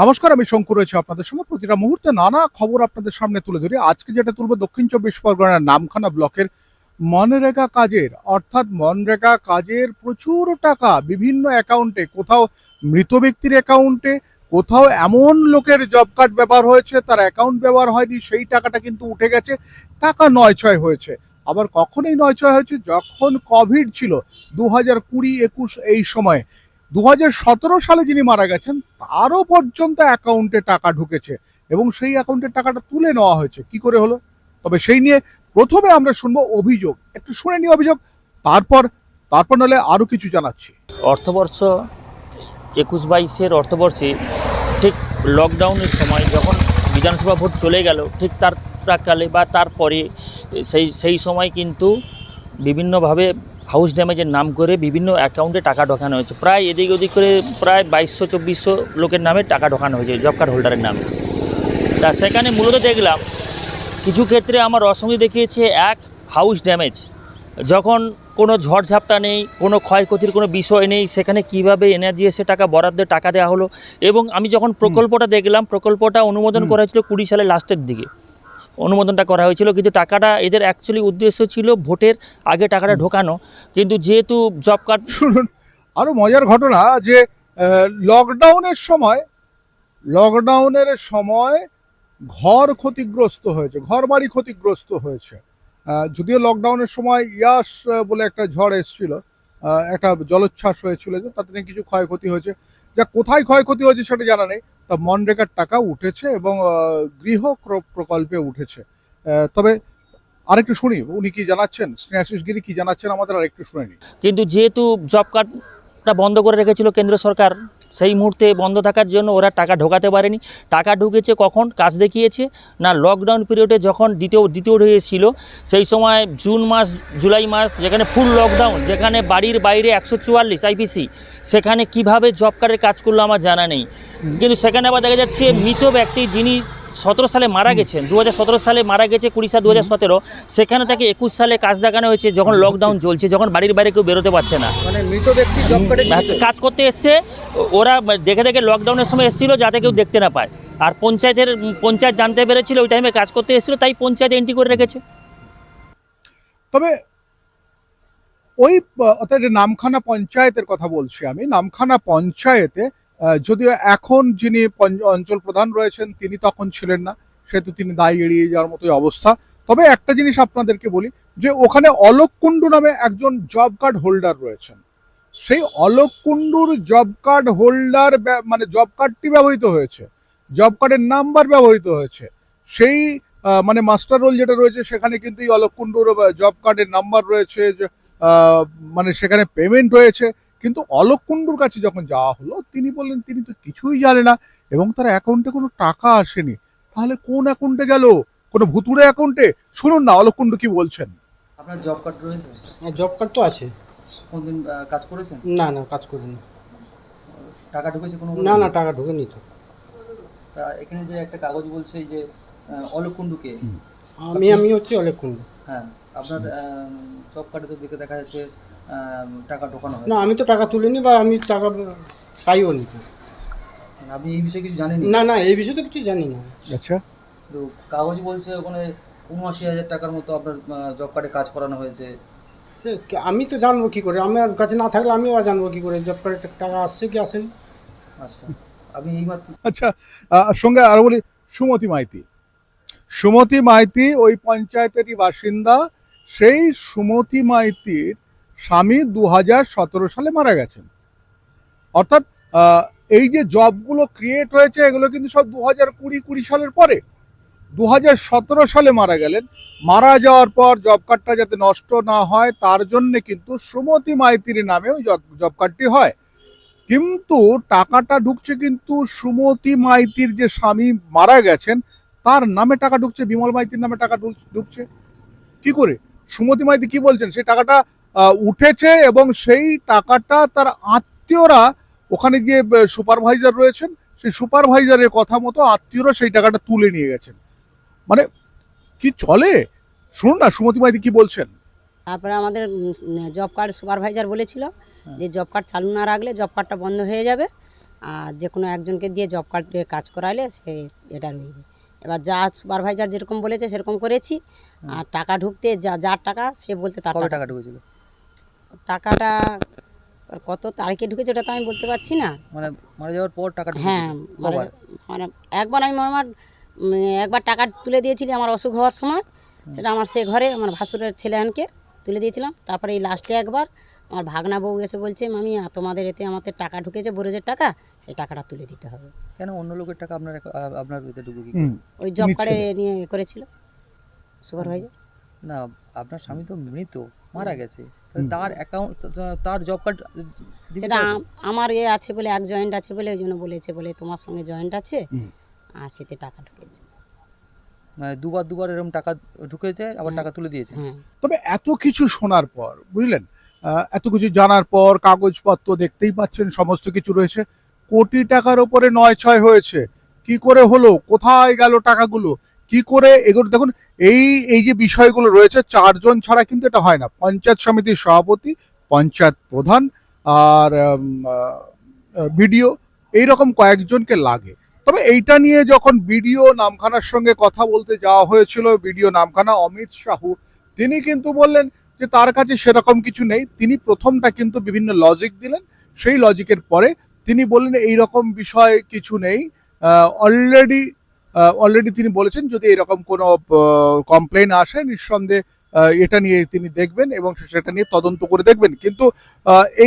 নমস্কার, আমি শঙ্কর রয়েছে আপনাদের সঙ্গে প্রতিটা মুহূর্তে নানা খবর আপনাদের সামনে তুলে ধরি। আজকে যেটা তুলবো দক্ষিণ চব্বিশ পরগনার নামখানা ব্লকের মনরেগা কাজের। অর্থাৎ মনরেগা কাজের প্রচুর টাকা বিভিন্ন অ্যাকাউন্টে, কোথাও মৃত ব্যক্তির অ্যাকাউন্টে, কোথাও এমন লোকের জব কার্ড ব্যবহার হয়েছে, তার অ্যাকাউন্ট ব্যবহার হয়নি, সেই টাকাটা কিন্তু উঠে গেছে। টাকা নয় ছয় হয়েছে। আবার কখনোই নয় ছয় হয়েছে যখন কোভিড ছিল দু হাজার কুড়ি একুশ এই সময়। দু হাজার সতেরো সালে যিনি মারা গেছেন, তারও পর্যন্ত অ্যাকাউন্টে টাকা ঢুকেছে এবং সেই অ্যাকাউন্টের টাকাটা তুলে নেওয়া হয়েছে। কি করে হলো? তবে সেই নিয়ে প্রথমে আমরা শুনব অভিযোগ। একটু শুনে নিই অভিযোগ, তারপর তারপর নাহলে আরও কিছু জানাচ্ছি। অর্থবর্ষ একুশ বাইশের অর্থবর্ষে ঠিক লকডাউনের সময় যখন বিধানসভা ভোট চলে গেল, ঠিক তার প্রাককালে বা তারপরে সেই সেই সময় কিন্তু বিভিন্নভাবে হাউস ড্যামেজের নাম করে বিভিন্ন অ্যাকাউন্টে টাকা ঢোকানো হয়েছে। প্রায় এদিক ওদিক করে প্রায় বাইশশো চব্বিশশো লোকের নামে টাকা ঢোকানো হয়েছে জব কার্ড হোল্ডারের নামে। তা সেখানে মূলত দেখলাম কিছু ক্ষেত্রে আমার অসঙ্গে দেখিয়েছে এক হাউস ড্যামেজ যখন কোনো ঝড়ঝাপটা নেই কোনো ক্ষয়ক্ষতির কোনো বিষয় নেই সেখানে কীভাবে এনআরজিএসে টাকা বরাদ্দে টাকা দেওয়া হলো? এবং আমি যখন প্রকল্পটা দেখলাম প্রকল্পটা অনুমোদন করা হয়েছিল কুড়ি সালের লাস্টের দিকে। অনুমোদনটা করা হয়েছিল কিন্তু টাকাটা এদের অ্যাকচুয়ালি উদ্দেশ্য ছিল ভোটের আগে টাকাটা ঢোকানো। কিন্তু যেহেতু জব কার্ড শুনুন আরও মজার ঘটনা যে লকডাউনের সময় লকডাউনের সময় ঘর ক্ষতিগ্রস্ত হয়েছে ঘর বাড়ি ক্ষতিগ্রস্ত হয়েছে। যদিও লকডাউনের সময় ইয়াস বলে একটা ঝড় এসেছিল একটা জলোচ্ছ্বাস হয়েছিল যে তাতে নিয়ে কিছু ক্ষয়ক্ষতি হয়েছে। যা কোথায় ক্ষয়ক্ষতি হয়েছে সেটা জানা নেই। তা মনরেগার টাকা উঠেছে এবং গৃহ প্রকল্পে উঠেছে। তবে আরেকটু শুনি, উনি কি জানাচ্ছেন? স্নেহাশিস গিরি কি জানাচ্ছেন আমাদের আরেকটু শুনে নিই। কিন্তু যেহেতু জব কার্ডটা বন্ধ করে রেখেছিল কেন্দ্র সরকার। সেই মুহূর্তে বন্ধ থাকার জন্য ওরা টাকা ঢোকাতে পারেনি। টাকা ঢুকেছে কখন? কাজ দেখিয়েছে। না লকডাউন পিরিয়ডে যখন দ্বিতীয় দ্বিতীয় হয়েছিল সেই সময় জুন মাস, জুলাই মাস, যেখানে ফুল লকডাউন যেখানে বাড়ির বাইরে একশো চুয়াল্লিশ আইপিসি সেখানে কীভাবে জব কার্ডের কাজ করল আমার জানা নেই। কিন্তু সেখানে আবার দেখা যাচ্ছে মৃত ব্যক্তি যিনি সতেরো সালে মারা গেছেন দু সালে মারা গেছে কুড়ি সাল দু হাজার সতেরো। সেখানে তাকে একুশ সালে কাজ দেখানো হয়েছে যখন লকডাউন চলছে যখন বাড়ির বাইরে কেউ বেরোতে পারছে না। মানে কার্ডে কাজ করতে এসছে ওরা দেখে দেখে লকডাউনের সময় এসেছিল যাতে কেউ দেখতে না পায়। আর পঞ্চায়েতের পঞ্চায়েত জানতে পেরেছিল ওই টাইমে কাজ করতে এসেছিল তাই পঞ্চায়েত এন্ট্রি করে রেখেছে। তবে ওই অর্থাৎ নামখানা পঞ্চায়েতের কথা বলছি আমি নামখানা পঞ্চায়েতে যদিও এখন যিনি অঞ্চল প্রধান রয়েছেন, তিনি তখন ছিলেন না, সেহেতু তিনি দায় এড়িয়ে যাওয়ার মতোই অবস্থা। তবে একটা জিনিস আপনাদেরকে বলি, যে ওখানে অলোক কুণ্ডু নামে একজন জব কার্ড হোল্ডার রয়েছেন। সেই অলোক কুণ্ডুর জব কার্ড হোল্ডার মানে জব কার্ডটি ব্যবহৃত হয়েছে, জব কার্ডের নাম্বার ব্যবহৃত হয়েছে। সেই মানে মাস্টার রোল যেটা রয়েছে, সেখানে কিন্তু এই অলোক কুণ্ডুর জব কার্ডের নাম্বার রয়েছে মানে সেখানে পেমেন্ট হয়েছে। কিন্তু অলোক কুণ্ডুর কাছে যখন যাওয়া হলো তিনি বললেন তিনি তো কিছুই জানে না এবং তার অ্যাকাউন্টে কোনো টাকা আসেনি। তাহলে কোন অ্যাকাউন্টে গেল? কোনো ভুতুড়ে অ্যাকাউন্টে? শুনুন না অলোক কুণ্ডু কি বলছেন? আপনার জব কার্ড রয়েছে? হ্যাঁ জব কার্ড তো আছে। কোনদিন কাজ করেছেন? না না কাজ করিনি। টাকা ঢুকেছে কোনো না না টাকা ঢোকেনি তো। তা এখানে যে একটা কাগজ বলছে যে অলোক কুণ্ডুকে। আমি আমি হচ্ছে অনেক কুণ্ডু। হ্যাঁ আপনার জব কার্ডে তো দিকে দেখা যাচ্ছে টাকা ঢোকানো হয় না আমি তো টাকা তুলিনি বা আমি টাকা পাইও নি তো। মানে আপনি এই বিষয়ে কিছু জানেন না না এই বিষয়ে তো কিছু জানি না। আচ্ছা। তো কাগজ বলছে ওখানে উনআশি হাজার টাকার মতো আপনার জব কার্ডে কাজ করানো হয়েছে। আমি তো জানব কি করে? আমার কাছে না থাকলে আমিও জানব কি করে? জব কার্ডে টাকা আসছে কি আসেনি? আচ্ছা আমি এইমাত্র আচ্ছা সঙ্গে আরও বলি সুমতি মাইতি। সুমতি মাইতি ওই পঞ্চায়েতেরই বাসিন্দা। সেই সুমতি মাইতির স্বামী দু হাজার সতেরো সালে মারা গেছেন। অর্থাৎ এই যে জবগুলো ক্রিয়েট হয়েছে, এগুলো কিন্তু সব দু হাজার কুড়ি কুড়ি সালের পরে। দু হাজার সতেরো সালে মারা গেলেন। মারা যাওয়ার পর জব কার্ডটা যাতে নষ্ট না হয়, তার জন্য কিন্তু সুমতি মাইতির নামে ওই জব কার্ডটি হয়। কিন্তু টাকাটা ঢুকছে কিন্তু সুমতি মাইতির যে স্বামী মারা গেছেন, তার নামে টাকা ঢুকছে, বিমল মাইতির নামে টাকা ঢুক- ঢুকছে। কি করে? সুমতি মাইতি কি বলছেন? সেই টাকাটা উঠেছে এবং সেই টাকাটা তার আত্মীয়রা ওখানে যে সুপারভাইজার রয়েছেন। সেই সুপারভাইজারের কথা মতো আত্মীয়রা সেই টাকাটা তুলে নিয়ে গেছেন। মানে কি চলে? শুনুন না সুমতি মাইতি কি বলছেন? তারপরে আমাদের জব কার্ড সুপারভাইজার বলেছিল যে জব কার্ড চালু না রাখলে জব কার্ডটা বন্ধ হয়ে যাবে। আর যে কোনো একজনকে দিয়ে জব কার্ডে কাজ করালে সে এটা রইবে। এবার যা সুপারভাইজার যেরকম বলেছে সেরকম করেছি। আর টাকা ঢুকতে যা যার টাকা সে বলতে তার টাকা। টাকা ঢুকেছিল? টাকাটা কত তারিখে ঢুকেছে ওটা তো আমি বলতে পারছি না। মানে মারা যাওয়ার পর টাকা হ্যাঁ মানে মানে একবার আমি আমার একবার টাকা তুলে দিয়েছিলি আমার অসুখ হওয়ার সময়। সেটা আমার সে ঘরে আমার ভাসুরের ছেলে আনকে তুলে দিয়েছিলাম। তারপরে এই লাস্টে একবার আমার ভাগনা বউ এসে বলছে মামি তোমাদের এতে আমাদের টাকা ঢুকেছে বরজের টাকা সেই টাকাটা তুলে দিতে হবে। কেন অন্য লোকের টাকা আপনার আপনার এতে ঢুকে ওই জব। কার্ডে নিয়ে করেছিল। সুপারভাইজার। না আপনার স্বামী তো মৃত মারা গেছে। তার অ্যাকাউন্ট তার জব কার্ড সেটা আমার এ আছে বলে এক জয়েন্ট আছে বলে ওই জন্য বলেছে বলে তোমার সঙ্গে জয়েন্ট আছে আর সেতে টাকা ঢুকেছে। মানে দুবার দুবার এরকম টাকা ঢুকেছে আবার টাকা তুলে দিয়েছে? হ্যাঁ। তবে এত কিছু শোনার পর বুঝলেন? এত কিছু জানার পর কাগজপত্র দেখতেই পাচ্ছেন সমস্ত কিছু রয়েছে। কোটি টাকার ওপরে নয় ছয় হয়েছে। কি করে হলো? কোথায় গেল টাকাগুলো? কি করে এগুলো দেখুন, এই এই যে বিষয়গুলো রয়েছে, চারজন ছাড়া কিন্তু এটা হয় না। পঞ্চায়েত সমিতির সভাপতি, পঞ্চায়েত প্রধান আর বিডিও, এইরকম কয়েকজনকে লাগে। তবে এইটা নিয়ে যখন বিডিও নামখানার সঙ্গে কথা বলতে যাওয়া হয়েছিল, বিডিও নামখানা অমিত সাহু তিনি কিন্তু বললেন যে তার কাছে সেরকম কিছু নেই। তিনি প্রথমটা কিন্তু বিভিন্ন লজিক দিলেন, সেই লজিকের পরে তিনি বললেন এই রকম বিষয় কিছু নেই। অলরেডি অলরেডি তিনি বলেছেন যদি এরকম কোনো কমপ্লেন আসে, নিঃসন্দেহে এটা নিয়ে তিনি দেখবেন এবং সেটা নিয়ে তদন্ত করে দেখবেন। কিন্তু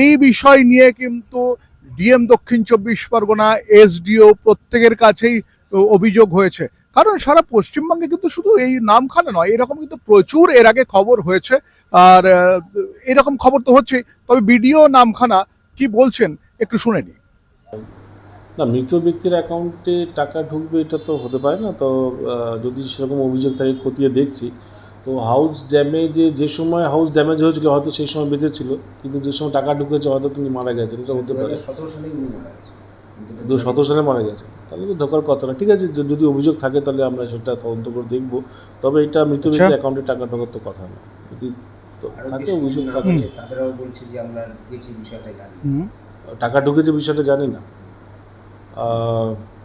এই বিষয় নিয়ে কিন্তু ডিএম দক্ষিণ চব্বিশ পরগনা, এসডিও প্রত্যেকের কাছেই অভিযোগ হয়েছে। কারণ সারা পশ্চিমবঙ্গে কিন্তু শুধু এই নামখানা নয়, এরকম কিন্তু প্রচুর এর আগে খবর হয়েছে। আর এরকম খবর তো হচ্ছে তবে বিডিও নামখানা কি বলছেন, একটু শুনে নিই। না মৃত ব্যক্তির অ্যাকাউন্টে টাকা ঢুকবে এটা তো হতে পারে না। তো যদি সেরকম অভিযোগ থাকে খতিয়ে দেখছি। তো হাউস ড্যামেজে যে সময় হাউস ড্যামেজ হয়েছিল হয়তো সেই সময় বেঁচে ছিল কিন্তু যে সময় টাকা ঢুকেছে হয়তো তিনি মারা গেছেন। এটা হতে পারে। দু সতেরো সালে মারা গেছে তাহলে তো ধোকার কথা না। ঠিক আছে যদি অভিযোগ থাকে তাহলে আমরা সেটা তদন্ত করে দেখব। তবে এটা মৃত আচ্ছা। ব্যক্তির অ্যাকাউন্টে টাকা ঢোকার তো কথা না। যদি থাকে অভিযোগ থাকে। হুম। তাদেরও বলছে যে আমরা দেখি বিষয়টা জানি। হুম। টাকা ঢুকেছে বিষয়টা জানি না।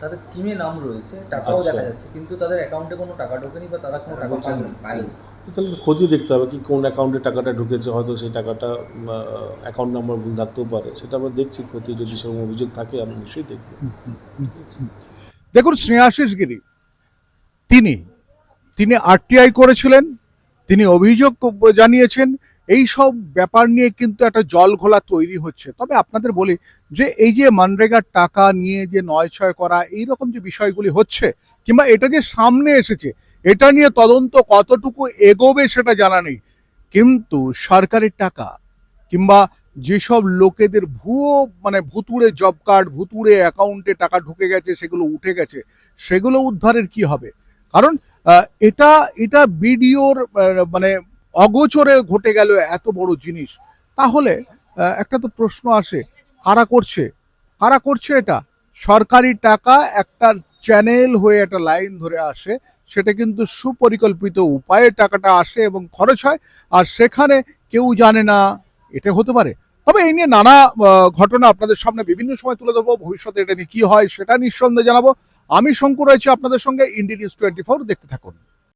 তাদের স্কিমে নাম রয়েছে টাকাও আচ্ছা। দেখা যাচ্ছে কিন্তু তাদের অ্যাকাউন্টে কোনো টাকা ঢোকেনি বা তারা কোনো টাকা পায়নি তাহলে তো খোঁজই দেখতে হবে কি কোন অ্যাকাউন্টে টাকাটা ঢুকেছে হয়তো সেই টাকাটা অ্যাকাউন্ট নাম্বার ভুল থাকতেও পারে। সেটা আমরা দেখছি ক্ষতি যদি সেরকম অভিযোগ থাকে আমরা নিশ্চয়ই দেখব। দেখুন স্নেহাশিস গিরি তিনি তিনি আরটিআই করেছিলেন তিনি অভিযোগ জানিয়েছেন এই সব ব্যাপার নিয়ে কিন্তু একটা জল ঘোলা তৈরি হচ্ছে। তবে আপনাদের বলি যে, এই যে মানরেগার টাকা নিয়ে যে নয় ছয় করা এই রকম যে বিষয়গুলি হচ্ছে, কিংবা এটা যে সামনে এসেছে, এটা নিয়ে তদন্ত কতটুকু এগোবে সেটা জানা নেই। কিন্তু সরকারের টাকা, কিংবা যেসব লোকেদের ভুয়ো মানে ভুতুড়ে জব কার্ড, ভুতুড়ে অ্যাকাউন্টে টাকা ঢুকে গেছে, সেগুলো উঠে গেছে, সেগুলো উদ্ধারের কি হবে? কারণ এটা এটা বিডিওর মানে অগোচরে ঘটে গেল এত বড় জিনিস। তাহলে একটা তো প্রশ্ন আসে, কারা করছে? কারা করছে এটা? সরকারি টাকা একটা চ্যানেল হয়ে একটা লাইন ধরে আসে, সেটা কিন্তু সুপরিকল্পিত উপায়ে টাকাটা আসে এবং খরচ হয়, আর সেখানে কেউ জানে না, এটা হতে পারে। তবে এই নিয়ে নানা ঘটনা আপনাদের সামনে বিভিন্ন সময় তুলে দেবো ভবিষ্যতে এটা নিয়ে কি হয় সেটা নিঃসন্দেহে জানাব। আমি শঙ্কর রয়েছি আপনাদের সঙ্গে ইন্ডিয়া নিউজ টোয়েন্টি ফোর দেখতে থাকুন।